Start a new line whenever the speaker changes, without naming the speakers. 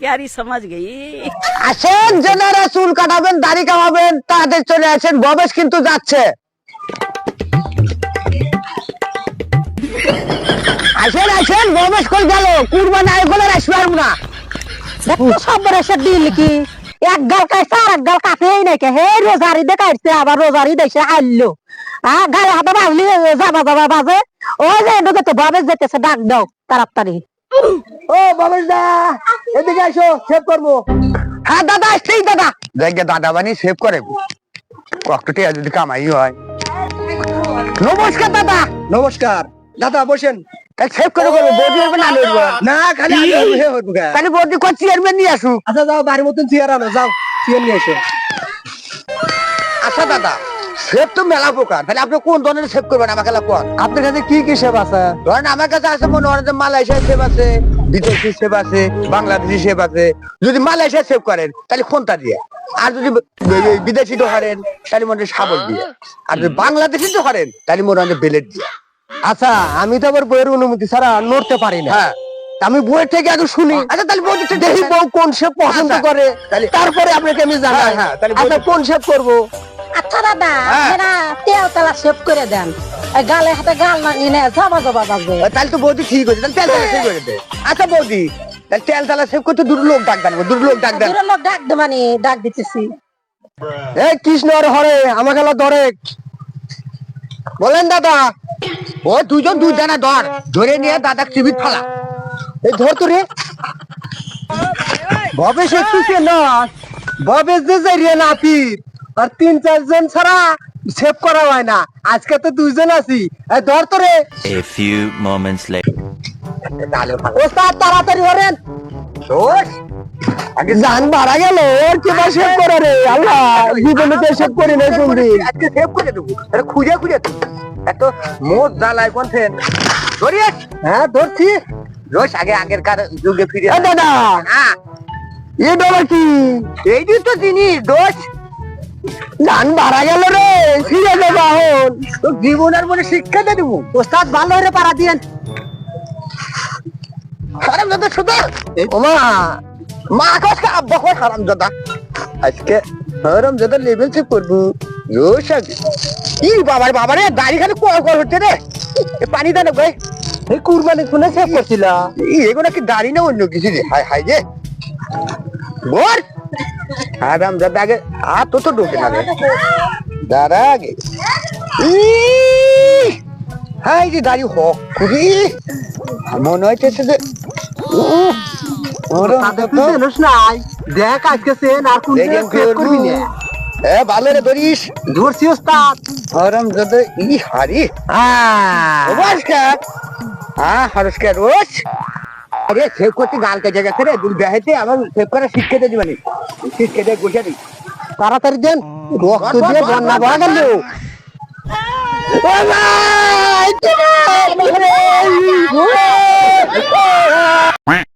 প্যারি সমাজ গেই।
আসেন জেনারা চুল কাটাবেন, দাড়ি কামাবেন, তাদের চলে আসেন, ববেশ কিন্তু যাচ্ছে। আসেন আসেন, ববেশ কই গেল? কুরবান আয় গোলার পারব না।
সব বড় দিল কি? এক গাল কাটছে আর এক গাল কাটেই নাকি হে রোজারি দে কাটছে আবার রোজারি দেখছে আইলো হ্যাঁ গায়ে হাতে বাজলি যাবা যাবা বাজে। ওই যে এদিকে তো বাবে যেতেছে ডাক দাও তাড়াতাড়ি।
ও ববেশ দা এদিকে আসো সেভ করব। হ্যাঁ দাদা আসছেই দাদা। দেখে দাদা বানি সেভ করে। কষ্টটি যদি কামাই হয়। নমস্কার দাদা।
নমস্কার। দাদা বসেন।
সেভ করে করব বৌদি হবে না লড়বো
না খালি আমি হব, হে হব
তাহলে বৌদি কোন চেয়ারম্যান নিয়ে আসুক?
আচ্ছা যাও বাড়ির মতন চেয়ার আনো যাও চেয়ার নিয়ে এসো।
আচ্ছা দাদা সেভ তো মেলা প্রকার। তাহলে আপনি কোন ধরনের সেভ করবেন আমাকে কোন
আপনার কাছে কি কি সেব আছে?
ধরেন আমার কাছে আছে মনে হয় যে মালয়েশিয়ার সেভ আছে বিদেশি সেভ আছে বাংলাদেশি সেভ আছে। যদি মালয়েশিয়া সেভ করেন তাহলে কোনটা দিয়ে? আর যদি বিদেশি তো হারেন তাহলে মনে হয় শাবল দিয়ে। আর যদি বাংলাদেশি তো হারেন তাহলে মনে হয় বেলেট দিয়ে।
আচ্ছা আমি তো আবার বইয়ের অনুমতি ছাড়া নড়তে পারি না।
হ্যাঁ।
আমি বইয়ের থেকে আগে শুনি।
আচ্ছা তাহলে বৌদি তো
দেখি বউ কোন শেপ পছন্দ
আচ্ছা,
করে। তারপরে আপনাকে আমি জানাই।
হ্যাঁ, হ্যাঁ, তাহলে
আচ্ছা কোন শেপ করব?
আচ্ছা দাদা করে দেন। গালে হাতে গাল না নিয়ে যাবা যাবা বাজে।
তাহলে তো বৌদি ঠিক হয়েছে তাহলে তেল তালা সেভ করে দে। আচ্ছা বৌদি তাহলে তেল তালা সেভ করতে দুটো লোক ডাক দেন দুটো লোক ডাক দেন।
দূরের লোক ডাক দে মানে ডাক দিতেছি।
এই কৃষ্ণ আর হরে আমাকে ধরে। বলেন দাদা।
ও দুজন দুই দানা ধর। ধরে নিয়ে দাদা টিভি ফালা।
এই ধর তো রে। ভবেশ একটু না? ভবেশ যে যাইয়ে নাপিত আর তিন চারজন ছাড়া সেভ করা হয় না। আজকে তো দুইজন আছি। এই ধর তো রে।
Moments later.
তাহলে ফালা
ওস্তাদ তাড়াতাড়ি হরেন
দোষ আগে
জান বাড়া গেল। ওর কি বা সেভ করে রে? আল্লাহ জীবনে তো সেভ করি নাই কোনদিন।
আজকে সেভ করে দেবো। খুঁজে খুঁজে তুই এত মোট দালাই কোনছেন ধরিস?
হ্যাঁ ধরছি।
রোজ আগে আগের কার যুগে ফিরে
দাদা!
হ্যাঁ।
এ ডলা কি?
এই তো জিনিস দোষ
জান বাড়া গেল রে ফিরে যাব এখন
তো জীবনের মনে শিক্ষা দিয়ে দেবো।
ওস্তাদ ভালো হয়ে পারা দিয়েন।
হারাম দাদা শুধু
ওমা
মা। কষ্ট আব্বা কর হারাম দাদা? আজকে হারাম দাদা লেভেল চেক করব। ই বাবার বাবারে দাড়ি খালি কল কল হচ্ছে রে। এ পানি দেন ভাই
এই কুরবানি কোনে সেভ করছিল?
এগুলো কি দাড়ি না অন্য কিছু রে? হাই হাই যে বল হারাম দাদা আগে আ তো তো ঢোকে না রে। দাঁড়া আগে। ই। হাই যে দাড়ি হক খুবই মনে হইতেছে যে
দেখ। আজকে সেন আর কোন করবি না।
এ ভালো রে ধরিস
ধরছি ওস্তাদ
হারাম দাদা ই হারি
হ্যাঁ
নমস্কার হ্যাঁ নমস্কার রোজ আরে সেভ করতে গাল কেটে গেছে রে বেহেতে আমার সেভ করা শিক্ষা দিয়ে দিবানি শিক্ষা দিয়ে বসে দিই
তাড়াতাড়ি দেন রক্ত দিয়ে বন্যা বয়া গেল